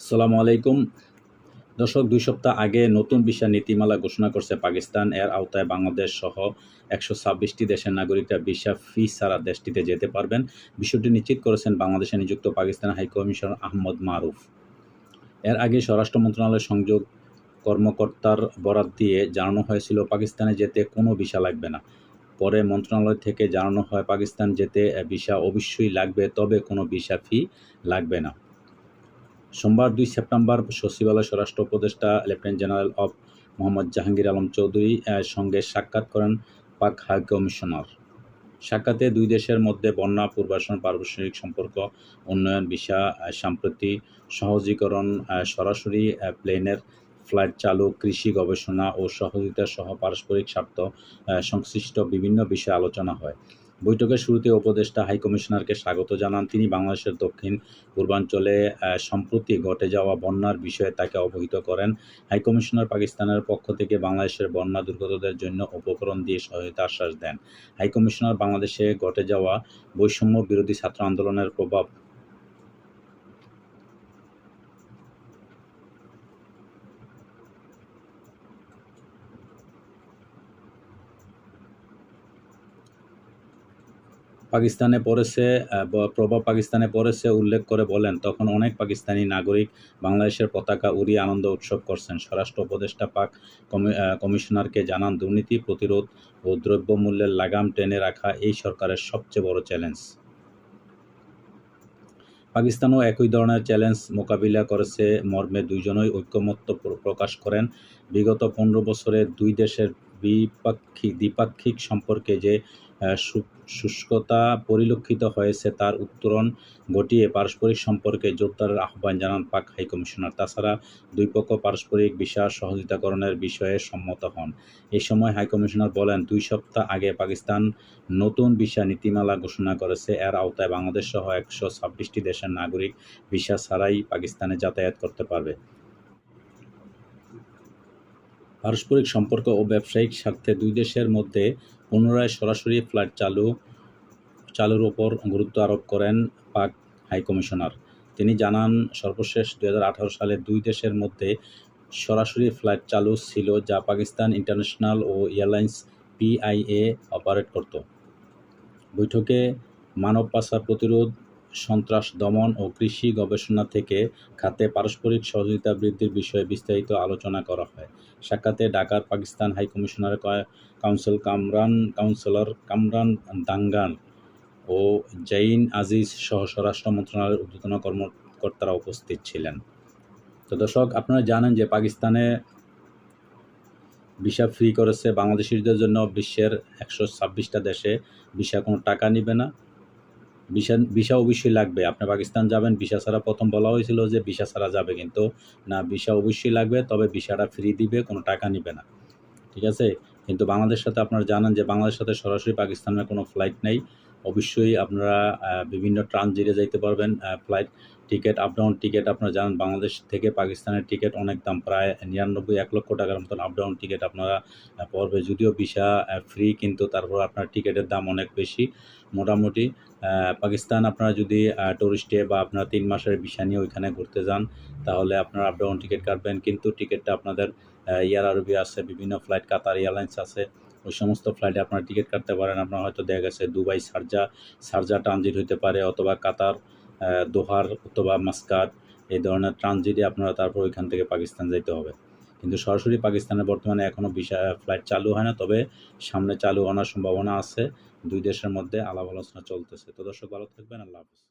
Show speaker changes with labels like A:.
A: আসসালামু আলাইকুম। দর্শক, দুই সপ্তাহ আগে নতুন ভিসা নীতিমালা ঘোষণা করছে পাকিস্তান। এর আওতায় বাংলাদেশ সহ একশো ছাব্বিশটি দেশের নাগরিকরা ভিসা ফি ছাড়া দেশটিতে যেতে পারবেন। বিষয়টি নিশ্চিত করেছেন বাংলাদেশে নিযুক্ত পাকিস্তান হাইকমিশনার আহমদ মারুফ। এর আগে স্বরাষ্ট্র মন্ত্রণালয়ের সংযোগ কর্মকর্তার বরাত দিয়ে জানানো হয়েছিল, পাকিস্তানে যেতে কোনো ভিসা লাগবে না। পরে মন্ত্রণালয় থেকে জানানো হয়, পাকিস্তান যেতে ভিসা অবশ্যই লাগবে, তবে কোনো ভিসা ফি লাগবে না। সোমবার দুই সেপ্টেম্বর সচিবালয় স্বরাষ্ট্র উপদেষ্টা লেফটেন্যান্ট জেনারেল অফ মোহাম্মদ জাহাঙ্গীর আলম চৌধুরী সঙ্গে সাক্ষাৎ করেন পাক হাই কমিশনার। সাক্ষাতে দুই দেশের মধ্যে বন্যা পূর্বাসন পারস্পরিক সম্পর্ক উন্নয়ন আহ, সাম্প্রতি সহজীকরণ সরাসরি প্লেনের ফ্লাইট চালু কৃষি গবেষণা ও সহযোগিতা সহ পারস্পরিক স্বার্থ সংশ্লিষ্ট বিভিন্ন বিষয়ে আলোচনা হয়। বৈঠকের শুরুতে উপদেষ্টা হাইকমিশনারকে স্বাগত জানান। তিনি বাংলাদেশের দক্ষিণ পূর্বাঞ্চলে সম্প্রতি ঘটে যাওয়া বন্যার বিষয়ে তাকে অবহিত করেন। হাইকমিশনার পাকিস্তানের পক্ষ থেকে বাংলাদেশের বন্যা দুর্গতদের জন্য উপকরণ দিয়ে সহায়তা আশ্বাস দেন। হাইকমিশনার বাংলাদেশে ঘটে যাওয়া বৈষম্য বিরোধী ছাত্র আন্দোলনের প্রভাব পাকিস্তানে পড়েছে প্রভাব পাকিস্তানে পড়েছে উল্লেখ করে বলেন, তখন অনেক পাকিস্তানি নাগরিক বাংলাদেশের পতাকা উড়িয়ে আনন্দ উৎসব করছেন। স্বরাষ্ট্র উপদেষ্টা পাক কমিশনারকে জানান, দুর্নীতি, প্রতিরোধ ও দ্রব্যমূল্যের লাগাম টেনে রাখা এই সরকারের সবচেয়ে বড় চ্যালেঞ্জ। পাকিস্তানও একই ধরনের চ্যালেঞ্জ মোকাবিলা করেছে, মর্মে দুইজনই ঐক্যমত্য প্রকাশ করেন। বিগত পনেরো বছরে দুই দেশের দ্বিপাক্ষিক দ্বিপাক্ষিক সম্পর্কে যে শুষ্কতা পরিলক্ষিত হয়েছে, তার উত্তরণ ঘটিয়ে পারস্পরিক সম্পর্কে জোরদারের আহ্বান জানান পাক হাইকমিশনার। তাছাড়া দুই পক্ষ পারস্পরিক বিশ্বাস সহযোগিতাকরণের বিষয়ে সম্মত হন। এই সময় হাইকমিশনার বলেন, দুই সপ্তাহ আগে পাকিস্তান নতুন ভিসা নীতিমালা ঘোষণা করেছে। এর আওতায় বাংলাদেশ সহ একশো ছাব্বিশটি দেশের নাগরিক ভিসা ছাড়াই পাকিস্তানে যাতায়াত করতে পারবে। পারস্পরিক সম্পর্ক ও ব্যবসায়িক স্বার্থে দুই দেশের মধ্যে পুনরায় সরাসরি ফ্লাইট চালু, চালুর ওপর গুরুত্ব আরোপ করেন পাক হাইকমিশনার তিনি জানান, সর্বশেষ দু হাজার আঠারো সালে দুই দেশের মধ্যে সরাসরি ফ্লাইট চালু ছিল যা পাকিস্তান ইন্টারন্যাশনাল ও এয়ারলাইন্স পিআইএ অপারেট করত। বৈঠকে মানব পাচার প্রতিরোধ সন্ত্রাস দমন ও কৃষি গবেষণা থেকে খাতে পারস্পরিক সহযোগিতা বৃদ্ধির বিষয়ে বিস্তারিত আলোচনা করা হয়। সাক্ষাতে ঢাকার Pakistan high commissioner council Kamran, councillor Kamran দাঙ্গান ও জৈন আজিজ সহ স্বরাষ্ট্র মন্ত্রণালয়ের ঊর্ধ্বতন কর্মকর্তারা উপস্থিত ছিলেন। তো দর্শক, আপনারা জানেন যে পাকিস্তানে ভিসা ফ্রি করেছে বাংলাদেশিদের জন্য বিশ্বের একশো ছাব্বিশটা দেশে। ভিসা কোনো টাকা নিবে না। ভিসা ভিসা অবশ্যই লাগবে। আপনি পাকিস্তান যাবেন, ভিসা ছাড়া প্রথম বলা হয়েছিল যে ভিসা ছাড়া যাবে কিন্তু না, ভিসা অবশ্যই লাগবে, তবে ভিসাটা ফ্রি দিবে, কোনো টাকা নেবে না। ঠিক আছে? কিন্তু বাংলাদেশ সাথে আপনারা জানেন যে বাংলাদেশ সাথে সরাসরি পাকিস্তানের কোনো ফ্লাইট নেই। অবশ্যই আপনারা বিভিন্ন ট্রানজিটে যাইতে পারবেন flight ticket up down ticket আপনারা জানেন বাংলাদেশ থেকে পাকিস্তানের টিকিট অনেক দাম, প্রায় নিরানব্বই, এক লক্ষ টাকার মতন আপ ডাউন টিকিট আপনারা পড়বে। যদিও ভিসা ফ্রি কিন্তু তারপর আপনার টিকিটের দাম অনেক বেশি। মোটামুটি পাকিস্তান আপনারা যদি টুরিস্টে বা আপনারা তিন মাসের ভিসা নিয়ে ওইখানে ঘুরতে যান, তাহলে আপনারা আপ ডাউন টিকিট কাটবেন। কিন্তু টিকিটটা আপনাদের এয়ার আরবি আছে, বিভিন্ন ফ্লাইট কাতার এয়ারলাইন্স আছে ওই সমস্ত ফ্লাইটে আপনারা টিকিট কাটতে পারেন। আপনার হয়তো দেখা গেছে দুবাই, সারজা সারজা ট্রানজিট হতে পারে অথবা কাতার দোহার অথবা মাস্কাট এই ধরনের ট্রানজিটে আপনারা তারপর ওইখান থেকে পাকিস্তান যাইতে হবে। কিন্তু সরাসরি পাকিস্তানে বর্তমানে এখনও ভিসা ফ্লাইট চালু হয় না, তবে সামনে চালু হওয়ার সম্ভাবনা আছে। দুই দেশের মধ্যে আলাপ আলোচনা চলতেছে। তো দর্শক, ভালো থাকবেন। আল্লাহ হাফিজ।